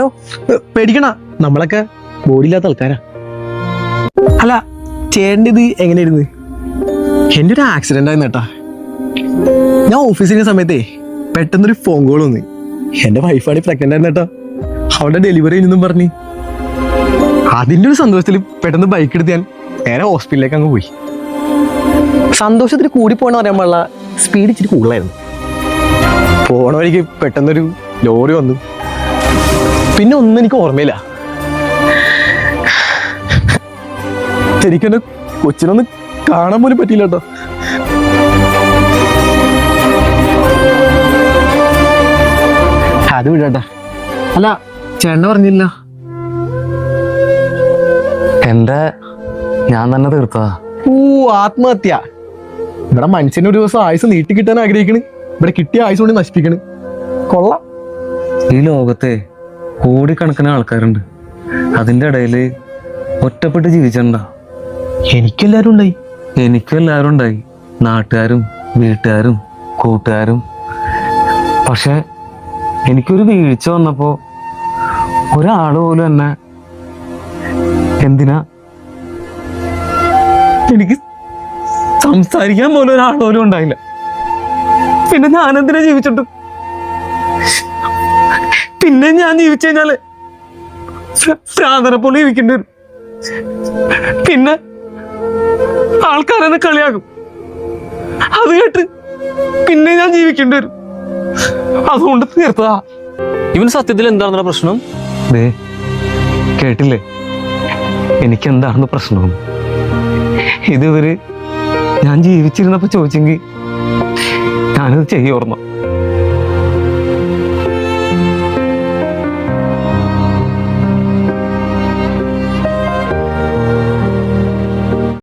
ഏ, പേടിക്കണ നമ്മളൊക്കെ ബോഡി ഇല്ലാത്ത ആൾക്കാരാ. അല്ല ചേട്ടന്റെ ഇത് എങ്ങനെയായിരുന്നു? എന്റെ ഒരു ആക്സിഡന്റ് ആയിരുന്നു കേട്ടാ. ഞാൻ ഓഫീസിന്റെ സമയത്തേ പെട്ടെന്നൊരു ഫോൺ കോൾ വന്നു. എന്റെ വൈഫാണ് പ്രഗ്നന്റ് ആയിരുന്നു കേട്ടോ. അവളുടെ ഡെലിവറി കഴിഞ്ഞെന്നും പറഞ്ഞു. അതിന്റെ ഒരു സന്തോഷത്തിൽ പെട്ടെന്ന് ബൈക്ക് എടുത്ത് ഞാൻ നേരെ ഹോസ്പിറ്റലിലേക്ക് അങ്ങ് പോയി. സന്തോഷത്തിൽ കൂടി പോകണമെന്ന് പറയാൻ പാടില്ല. സ്പീഡ് ഇച്ചിരി കൂടുതലായിരുന്നു. പോണ വഴിക്ക് പെട്ടെന്നൊരു ലോറി വന്നു. പിന്നെ ഒന്നും എനിക്ക് ഓർമ്മയില്ല. ശരിക്കും കൊച്ചിനൊന്ന് കാണാൻ പോലും പറ്റിയില്ല കേട്ടോ. അത് വിടട്ടാ അല്ല ചേട്ടനെ പറഞ്ഞില്ല എന്റെ ഞാൻ തന്നെ തീർത്തതാ ഓ ആത്മഹത്യ. ഇവിടെ മനുഷ്യന് ഒരു ദിവസം ആയുസ് നീട്ടി കിട്ടാൻ ആഗ്രഹിക്കണ്. ഇവിടെ കിട്ടിയ ആയുസ് കൊണ്ട് നശിപ്പിക്കണ്. കൊള്ളാം. ഈ ലോകത്തെ കോടിക്കണക്കിന് ആൾക്കാരുണ്ട്. അതിന്റെ ഇടയിൽ ഒറ്റപ്പെട്ട് ജീവിച്ചണ്ട എനിക്കെല്ലാരും ഉണ്ടായി. എനിക്കും എല്ലാവരും ഉണ്ടായി. നാട്ടുകാരും വീട്ടുകാരും കൂട്ടുകാരും. പക്ഷെ എനിക്കൊരു വീഴ്ച വന്നപ്പോ ഒരാൾ പോലും എന്നെ എന്തിനാ? എനിക്ക് സംസാരിക്കാൻ പോലും ഒരാൾ പോലും ഉണ്ടായില്ല. പിന്നെ ഞാൻ എന്തിനാ ജീവിച്ചിട്ട്? പിന്നെ ഞാൻ ജീവിച്ചു കഴിഞ്ഞാൽ പ്രാന്തനെ പോലെ ജീവിക്കേണ്ടി വരും. പിന്നെ ആൾക്കാരെന്നെ കളിയാക്കും. അത് കേട്ട് പിന്നെ ഞാൻ ജീവിക്കേണ്ടി വരും. അതുകൊണ്ട് തീർത്തതാ. ഇവൻ സത്യത്തിൽ എന്താണെന്ന പ്രശ്നം? കേട്ടില്ലേ? എനിക്ക് എന്താണെന്ന് പ്രശ്നം? ഇതുവരെ ഞാൻ ജീവിച്ചിരുന്നപ്പോ ചോദിച്ചെങ്കിൽ ഞാനത് ചെയ്യോർമ്മ.